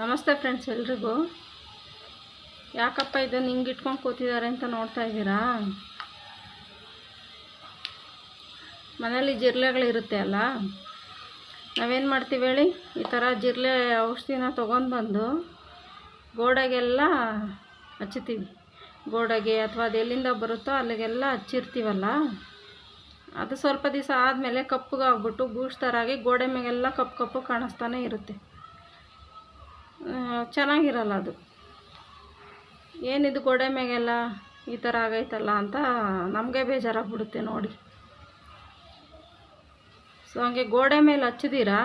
ನಮಸ್ತೆ ಫ್ರೆಂಡ್ಸ್ ಎಲ್ರಿಗೂ. ಯಾಕಪ್ಪ ಇದನ್ನು ಹಿಂಗೆ ಇಟ್ಕೊಂಡು ಕೂತಿದ್ದಾರೆ ಅಂತ ನೋಡ್ತಾ ಇದ್ದೀರಾ? ಮನೇಲಿ ಜಿರಲೆಗಳಿರುತ್ತೆ ಅಲ್ಲ? ನಾವೇನು ಮಾಡ್ತೀವಿ ಹೇಳಿ? ಈ ಥರ ಜಿರ್ಲೆ ಔಷಧಿನ ತೊಗೊಂಡು ಬಂದು ಗೋಡೆಗೆಲ್ಲ ಹಚ್ಚುತ್ತೀವಿ ಗೋಡೆಗೆ ಅಥವಾ ಅದು ಎಲ್ಲಿಂದ ಬರುತ್ತೋ ಅಲ್ಲಿಗೆಲ್ಲ ಹಚ್ಚಿರ್ತೀವಲ್ಲ? ಅದು ಸ್ವಲ್ಪ ದಿವಸ ಆದಮೇಲೆ ಕಪ್ಪಗಾಗ್ಬಿಟ್ಟು ಬೂಸ್ಟ್ ಥರ ಆಗಿ ಗೋಡೆ ಮೇಲೆಲ್ಲ ಕಪ್ಪು ಕಪ್ಪು ಕಾಣಿಸ್ತಾನೆ ಇರುತ್ತೆ. ಚೆನ್ನಾಗಿರಲ್ಲ ಅದು. ಏನಿದು ಗೋಡೆ ಮ್ಯಾಗೆಲ್ಲ ಈ ಥರ ಆಗೈತಲ್ಲ ಅಂತ ನಮಗೆ ಬೇಜಾರಾಗ್ಬಿಡುತ್ತೆ ನೋಡಿ. ಸೊ ಹಂಗೆ ಗೋಡೆ ಮೇಲೆ ಹಚ್ಚಿದ್ದೀರಾ?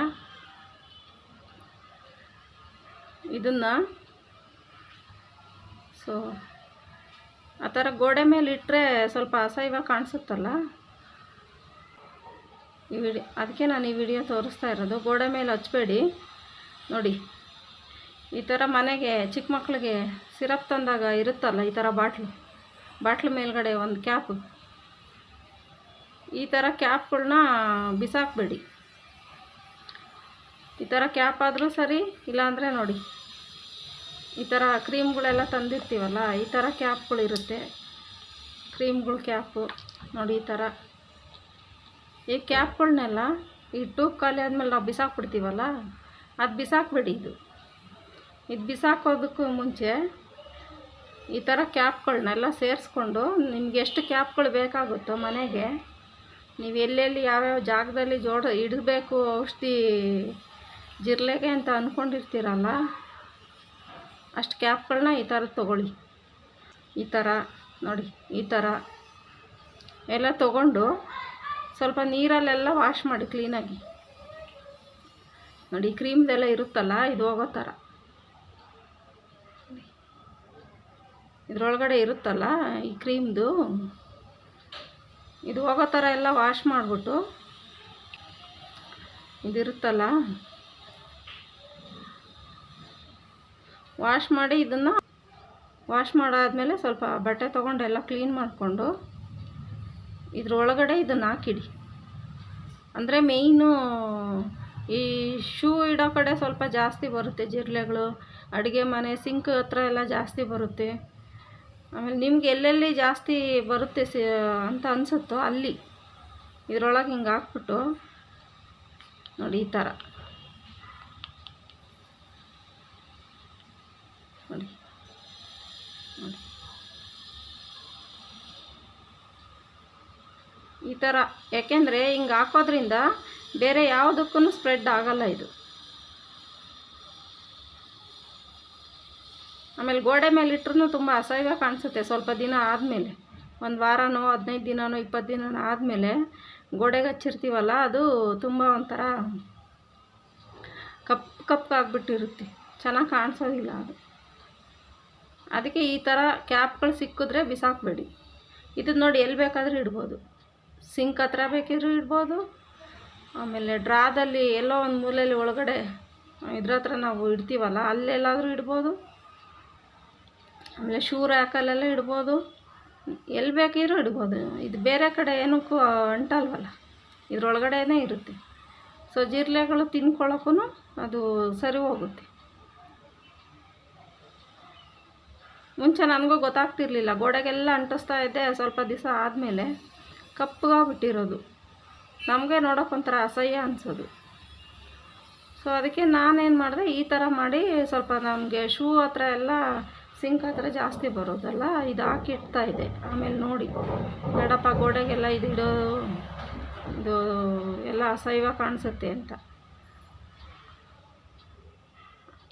ಇದನ್ನು? ಸೊ ಆ ಥರ ಗೋಡೆ ಮೇಲೆ ಇಟ್ಟರೆ ಸ್ವಲ್ಪ ಅಸಹ್ಯವಾಗಿ ಕಾಣಿಸುತ್ತಲ್ಲ? ಈ ವಿಡಿಯೋ ಅದಕ್ಕೆ ನಾನು ಈ ವಿಡಿಯೋ ತೋರಿಸ್ತಾ ಇರೋದು. ಗೋಡೆ ಮೇಲೆ ಹಚ್ಬೇಡಿ. ನೋಡಿ. ಈ ಥರ ಮನೆಗೆ ಚಿಕ್ಕ ಮಕ್ಕಳಿಗೆ ಸಿರಪ್ ತಂದಾಗ ಇರುತ್ತಲ್ಲ ಈ ಥರ ಬಾಟ್ಲು ಬಾಟ್ಲು ಮೇಲ್ಗಡೆ ಒಂದು ಕ್ಯಾಪು. ಈ ಥರ ಕ್ಯಾಪ್ಗಳನ್ನ ಬಿಸಾಕಬೇಡಿ. ಈ ಥರ ಕ್ಯಾಪ್ ಆದರೂ ಸರಿ, ಇಲ್ಲಾಂದರೆ ನೋಡಿ. ಈ ಥರ ಕ್ರೀಮ್ಗಳೆಲ್ಲ ತಂದಿರ್ತೀವಲ್ಲ, ಈ ಥರ ಕ್ಯಾಪ್ಗಳಿರುತ್ತೆ ಕ್ರೀಮ್ಗಳು ಕ್ಯಾಪು, ನೋಡಿ ಈ ಥರ. ಈ ಕ್ಯಾಪ್ಗಳನ್ನೆಲ್ಲ ಈ ಟ್ಯೂಬ್ ಖಾಲಿ ಆದಮೇಲೆ ನಾವು ಬಿಸಾಕ್ಬಿಡ್ತೀವಲ್ಲ, ಅದು ಬಿಸಾಕ್ಬೇಡಿ ಇದು. ಇದು ಬಿಸಾಕೋದಕ್ಕೂ ಮುಂಚೆ ಈ ಥರ ಕ್ಯಾಪ್ಗಳನ್ನೆಲ್ಲ ಸೇರಿಸ್ಕೊಂಡು ನಿಮ್ಗೆ ಎಷ್ಟು ಕ್ಯಾಪ್ಗಳು ಬೇಕಾಗುತ್ತೋ ಮನೆಗೆ ನೀವು ಎಲ್ಲೆಲ್ಲಿ ಯಾವ್ಯಾವ ಜಾಗದಲ್ಲಿ ಜೋಡ ಇಡಬೇಕು ಔಷಧಿ ಜಿರ್ಲೆಗೆ ಅಂತ ಅಂದ್ಕೊಂಡಿರ್ತೀರಲ್ಲ ಅಷ್ಟು ಕ್ಯಾಪ್ಗಳನ್ನ ಈ ಥರ ತೊಗೊಳ್ಳಿ. ಈ ಥರ ನೋಡಿ, ಈ ಥರ ಎಲ್ಲ ತೊಗೊಂಡು ಸ್ವಲ್ಪ ನೀರಲ್ಲೆಲ್ಲ ವಾಶ್ ಮಾಡಿ ಕ್ಲೀನಾಗಿ. ನೋಡಿ ಕ್ರೀಮ್ದೆಲ್ಲ ಇರುತ್ತಲ್ಲ, ಇದು ಹೋಗೋ ಥರ ಇದ್ರೊಳಗಡೆ ಇರುತ್ತಲ್ಲ ಈ ಕ್ರೀಮ್ದು? ಇದು ಹೋಗೋ ಥರ ಎಲ್ಲ ವಾಶ್ ಮಾಡಿಬಿಟ್ಟು ಇದಿರುತ್ತಲ್ಲ? ವಾಶ್ ಮಾಡಿ ಇದನ್ನು ವಾಶ್ ಮಾಡಾದಮೇಲೆ ಸ್ವಲ್ಪ ಬಟ್ಟೆ ತೊಗೊಂಡು ಎಲ್ಲ ಕ್ಲೀನ್ ಮಾಡಿಕೊಂಡು ಇದರೊಳಗಡೆ ಇದನ್ನು ಹಾಕಿಡಿ. ಅಂದರೆ ಮೇಯ್ನು ಈ ಶೂ ಇಡೋ ಕಡೆ ಸ್ವಲ್ಪ ಜಾಸ್ತಿ ಬರುತ್ತೆ, ಜಿರಳೆಗಳು, ಅಡುಗೆ ಮನೆ ಸಿಂಕ್ ಹತ್ರ ಎಲ್ಲ ಜಾಸ್ತಿ ಬರುತ್ತೆ. ಆಮೇಲೆ ನಿಮ್ಗೆ ಎಲ್ಲೆಲ್ಲಿ ಜಾಸ್ತಿ ಬರುತ್ತೆ ಅಂತ ಅನಿಸುತ್ತೋ ಅಲ್ಲಿ. ಇದ್ರೊಳಗೆ ಹಿಂಗೆ ಹಾಕ್ಬಿಟ್ಟು ನೋಡಿ ಈ ಥರ. ನೋಡಿ. ನೋಡಿ. ಈ ಥರ. ಯಾಕೆಂದರೆ ಹಿಂಗೆ ಹಾಕೋದ್ರಿಂದ ಬೇರೆ ಯಾವುದಕ್ಕೂ ಸ್ಪ್ರೆಡ್ ಆಗಲ್ಲ ಇದು. ಆಮೇಲೆ ಗೋಡೆ ಮೇಲೆ ಇಟ್ರೂ ತುಂಬ ಅಸಹ್ಯ ಕಾಣಿಸುತ್ತೆ ಸ್ವಲ್ಪ ದಿನ ಆದಮೇಲೆ. ಒಂದು ವಾರನೋ, ಹದಿನೈದು ದಿನವೋ ಇಪ್ಪತ್ತು ದಿನನೋ ಆದಮೇಲೆ ಗೋಡೆಗೆ ಹಚ್ಚಿರ್ತೀವಲ್ಲ, ಅದು ತುಂಬ ಒಂಥರ ಕಪ್ ಕಪ್ಪಾಗ್ಬಿಟ್ಟಿರುತ್ತೆ ಚೆನ್ನಾಗಿ ಕಾಣಿಸೋದಿಲ್ಲ ಅದು. ಅದಕ್ಕೆ ಈ ಥರ ಕ್ಯಾಪ್ಗಳು ಸಿಕ್ಕಿದ್ರೆ ಬಿಸಾಕಬೇಡಿ. ಇದನ್ನ ನೋಡಿ ಎಲ್ಲಿ ಬೇಕಾದರೂ ಇಡ್ಬೋದು. ಸಿಂಕ್ ಹತ್ರ ಬೇಕಿದ್ರೂ ಇಡ್ಬೋದು. ಆಮೇಲೆ ಡ್ರಾದಲ್ಲಿ ಎಲ್ಲೋ ಒಂದು ಮೂಲೆಯಲ್ಲಿ ಒಳಗಡೆ ಇದ್ರ ಹತ್ರ ನಾವು ಇಡ್ತೀವಲ್ಲ, ಅಲ್ಲೆಲ್ಲಾದರೂ ಇಡ್ಬೋದು. ಆಮೇಲೆ ಶೂ ಹಾಕಲೆಲ್ಲ ಇಡ್ಬೋದು. ಎಲ್ಲಿ ಬೇಕಿದ್ರೂ ಇಡ್ಬೋದು. ಇದು ಬೇರೆ ಕಡೆ ಏನಕ್ಕೂ ಅಂಟಲ್ವಲ್ಲ ಇದರೊಳಗಡೆ ಇರುತ್ತೆ. ಸೊ ಜಿರಳೆಗಳು ತಿನ್ಕೊಳ್ಳೋಕ್ಕೂ ಅದು ಸರಿ ಹೋಗುತ್ತೆ. ಮುಂಚೆ ನನಗೂ ಗೊತ್ತಾಗ್ತಿರ್ಲಿಲ್ಲ. ಗೋಡೆಗೆಲ್ಲ ಅಂಟಿಸ್ತಾ ಇದ್ದೆ ಸ್ವಲ್ಪ ದಿವಸ ಆದಮೇಲೆ ಕಪ್ಪಗಾಗ್ಬಿಟ್ಟಿರೋದು ನಮಗೆ ನೋಡೋಕ್ಕೊಂಥರ ಅಸಹ್ಯ ಅನಿಸೋದು. ಸೊ ಅದಕ್ಕೆ ನಾನೇನು ಮಾಡಿದೆ, ಈ ಥರ ಮಾಡಿ ಸ್ವಲ್ಪ ನಮಗೆ ಶೂ ಹತ್ರ ಎಲ್ಲ ಸಿಂಕ್ ಹತ್ರ ಜಾಸ್ತಿ ಬರೋದಲ್ಲ, ಇದು ಹಾಕಿಡ್ತಾ ಇದೆ. ಆಮೇಲೆ ನೋಡಿ, ಬೇಡಪ್ಪ, ಗೋಡೆಗೆಲ್ಲ ಇದು ಇಡೋ, ಇದು ಎಲ್ಲ ಅಸಹ್ಯ ಕಾಣಿಸುತ್ತೆ ಅಂತ.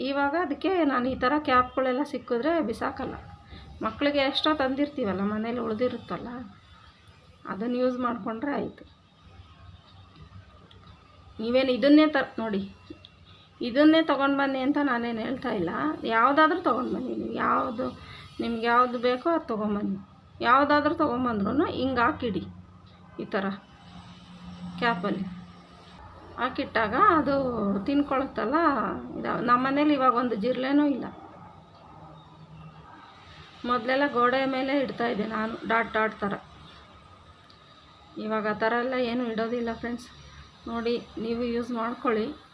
ಇವಾಗ ಅದಕ್ಕೆ ನಾನು ಈ ಥರ ಕ್ಯಾಪ್ಗಳೆಲ್ಲ ಸಿಕ್ಕಿದ್ರೆ ಬಿಸಾಕಲ್ಲ. ಮಕ್ಕಳಿಗೆ ಎಷ್ಟೋ ತಂದಿರ್ತೀವಲ್ಲ, ಮನೇಲಿ ಉಳಿದಿರುತ್ತಲ್ಲ, ಅದನ್ನು ಯೂಸ್ ಮಾಡಿಕೊಂಡ್ರೆ ಆಯಿತು. ನೀವೇನು ಇದನ್ನೇ ತರ್ ನೋಡಿ ಇದನ್ನೇ ತೊಗೊಂಡು ಬನ್ನಿ ಅಂತ ನಾನೇನು ಹೇಳ್ತಾ ಇಲ್ಲ. ಯಾವುದಾದ್ರೂ ತೊಗೊಂಡು ಬನ್ನಿ ನೀವು. ಯಾವುದು ನಿಮ್ಗೆ ಯಾವುದು ಬೇಕೋ ಅದು ತೊಗೊಂಬನ್ನಿ. ಯಾವುದಾದ್ರೂ ತೊಗೊಂಬಂದ್ರೂ ಹಿಂಗೆ ಹಾಕಿಡಿ. ಈ ಥರ ಕ್ಯಾಪಲ್ಲಿ. ಹಾಕಿಟ್ಟಾಗ ಅದು ತಿನ್ಕೊಳತ್ತಲ್ಲ, ಇದು ನಮ್ಮ ಮನೇಲಿ ಇವಾಗ ಒಂದು ಜಿರ್ಲೆನೂ ಇಲ್ಲ. ಮೊದಲೆಲ್ಲ ಗೋಡೆ ಮೇಲೆ ಇಡ್ತಾಯಿದ್ದೆ ನಾನು, ಡಾಟ್ ಡಾಟ್ ಥರ ಇವಾಗ ಆ ಥರ ಎಲ್ಲ ಏನೂ ಇಡೋದಿಲ್ಲ ಫ್ರೆಂಡ್ಸ್ ನೋಡಿ, ನೀವು ಯೂಸ್ ಮಾಡ್ಕೊಳ್ಳಿ.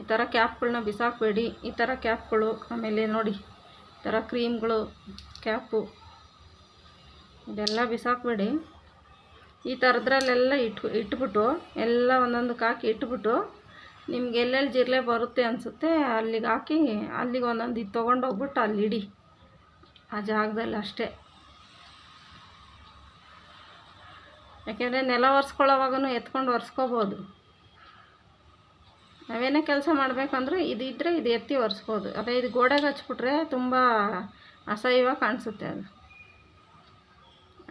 ಈ ಥರ ಕ್ಯಾಪ್ಗಳನ್ನ ಬಿಸಾಕಬೇಡಿ. ಈ ಥರ ಕ್ಯಾಪ್ಗಳು ಆಮೇಲೆ ನೋಡಿ, ಈ ಥರ ಕ್ರೀಮ್ಗಳು, ಕ್ಯಾಪು ಇದೆಲ್ಲ ಬಿಸಾಕಬೇಡಿ. ಈ ಥರದ್ರಲ್ಲೆಲ್ಲ ಇಟ್ಟು ಇಟ್ಬಿಟ್ಟು ಎಲ್ಲ ಒಂದೊಂದಕ್ಕೆ ಹಾಕಿ ಇಟ್ಬಿಟ್ಟು ನಿಮ್ಗೆ ಎಲ್ಲೆಲ್ಲಿ ಜಿರಲೆ ಬರುತ್ತೆ ಅನಿಸುತ್ತೆ ಅಲ್ಲಿಗೆ ಹಾಕಿ, ಅಲ್ಲಿಗೆ ಒಂದೊಂದು ಇದು ತೊಗೊಂಡೋಗ್ಬಿಟ್ಟು ಅಲ್ಲಿ ಇಡಿ. ಆ ಜಾಗದಲ್ಲಿ ಅಷ್ಟೇ. ಯಾಕೆಂದರೆ ನೆಲ ಒರೆಸ್ಕೊಳ್ಳೋವಾಗೂ ಎತ್ಕೊಂಡು ಒರೆಸ್ಕೋಬೋದು. ನಾವೇನೇ ಕೆಲಸ ಮಾಡಬೇಕಂದ್ರೂ ಇದು ಇದ್ದರೆ ಇದು ಎತ್ತಿ ಒರೆಸ್ಬೋದು. ಅದೇ ಇದು ಗೋಡೆಗೆ ಹಚ್ಬಿಟ್ರೆ ತುಂಬ ಅಸಹ್ಯವಾಗಿ ಕಾಣಿಸುತ್ತೆ ಅದು.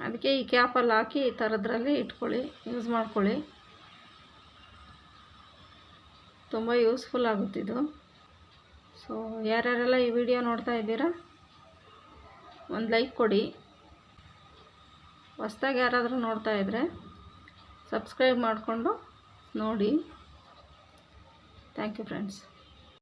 ಅದಕ್ಕೆ ಈ ಕ್ಯಾಪಲ್ಲಿ ಹಾಕಿ ಈ ಥರದ್ರಲ್ಲಿ ಇಟ್ಕೊಳ್ಳಿ, ಯೂಸ್ ಮಾಡ್ಕೊಳ್ಳಿ. ತುಂಬ ಯೂಸ್ಫುಲ್ ಆಗುತ್ತಿದ್ದು ಸೊ ಯಾರ್ಯಾರೆಲ್ಲ ಈ ವಿಡಿಯೋ ನೋಡ್ತಾ ಇದ್ದೀರಾ, ಒಂದು ಲೈಕ್ ಕೊಡಿ. ಹೊಸ್ದಾಗಿ ಯಾರಾದರೂ ನೋಡ್ತಾ ಇದ್ದರೆ ಸಬ್ಸ್ಕ್ರೈಬ್ ಮಾಡಿಕೊಂಡು ನೋಡಿ. thank you friends.